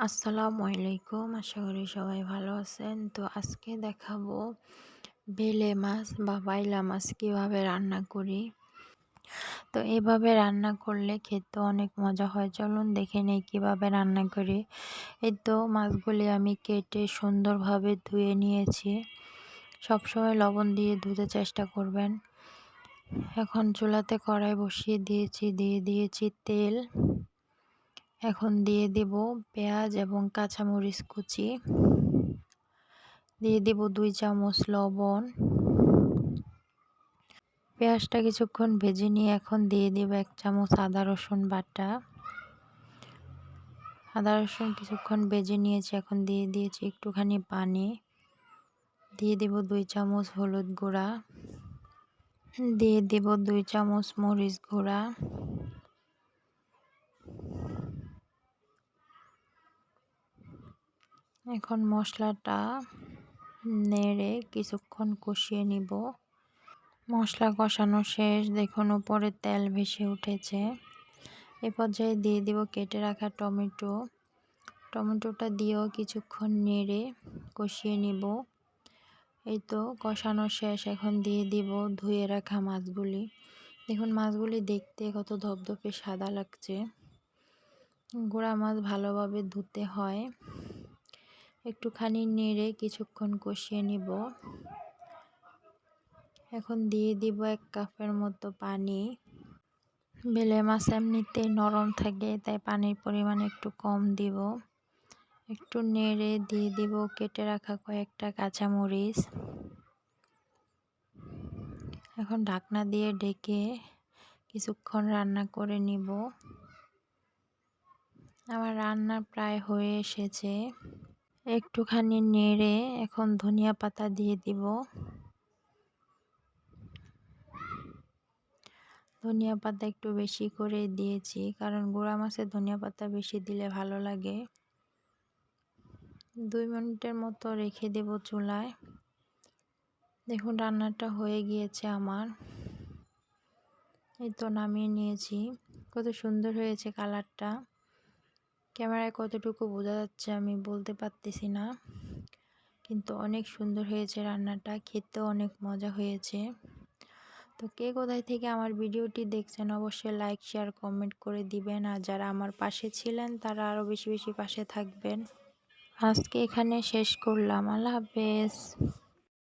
আসসালামু আলাইকুম। আশা করি সবাই ভালো আছেন। তো আজকে দেখাবো বেলে মাছ বা বাইলা মাছ কীভাবে রান্না করি। তো এভাবে রান্না করলে খেতে অনেক মজা হয়। চলুন দেখে নেই কীভাবে রান্না করি। এই তো মাছগুলি আমি কেটে সুন্দরভাবে ধুয়ে নিয়েছি। সবসময় লবণ দিয়ে ধুতে চেষ্টা করবেন। এখন চুলাতে কড়াই বসিয়ে দিয়েছি। দিয়ে দিয়েছি তেল। এখন দিয়ে দিব পেঁয়াজ এবং কাঁচামরিচ কুচি। দিয়ে দিব দুই চামচ লবণ। পেঁয়াজটা কিছুক্ষণ ভেজে নিয়ে এখন দিয়ে দিব এক চামচ আদা রসুন বাটা। আদা রসুন কিছুক্ষণ ভেজে নিয়েছি, এখন দিয়ে দিয়েছি একটুখানি পানি। দিয়ে দিব দুই চামচ হলুদ গুঁড়া। দিয়ে দিব দুই চামচ মরিচ গুঁড়া। এখন মশলাটা নেড়ে কিছুক্ষণ কষিয়ে নিব। মশলা কষানো শেষ। দেখুন, উপরে তেল ভেসে উঠেছে। এ পর্যায়ে দিয়ে দিব কেটে রাখা টমেটো। টমেটোটা দিয়েও কিছুক্ষণ নেড়ে কষিয়ে নিব। এই তো কষানো শেষ। এখন দিয়ে দিব ধুয়ে রাখা মাছগুলি। দেখুন, মাছগুলি দেখতে কত ধপধপে সাদা লাগছে। গোড়া মাছ ভালোভাবে ধুতে হয়। একটুখানি নেড়ে কিছুক্ষণ কষিয়ে নিব। এখন দিয়ে দিব এক কাপের মতো পানি। বেলে মাছ এমনিতেই নরম থাকে, তাই পানির পরিমাণ একটু কম দিব। একটু নেড়ে দিয়ে দিব কেটে রাখা কয়েকটা কাঁচামরিচ। এখন ঢাকনা দিয়ে ঢেকে কিছুক্ষণ রান্না করে নিব। আমার রান্না প্রায় হয়ে এসেছে। একটুখানি নেড়ে এখন ধনিয়া পাতা দিয়ে দিব। ধনিয়া পাতা একটু বেশি করে দিয়েছি, কারণ গোড়া মাছে ধনিয়া পাতা বেশি দিলে ভালো লাগে। দুই মিনিটের মতো রেখে দেব চুলায়। দেখুন, রান্নাটা হয়ে গিয়েছে আমার। এই তো নামিয়ে নিয়েছি। কত সুন্দর হয়েছে কালারটা। ক্যামেরায় কতটুকু বোঝা যাচ্ছে আমি বলতে পারতেছি না। কিন্তু অনেক সুন্দর হয়েছে রান্নাটা, খেতেও অনেক মজা হয়েছে। তো কে কোথায় থেকে আমার ভিডিওটি দেখছেন অবশ্যই লাইক শেয়ার কমেন্ট করে দিবেন। আর যারা আমার পাশে ছিলেন, তারা আরও বেশি বেশি পাশে থাকবেন। আজকে এখানে শেষ করলাম। আল্লাহ হাফেজ।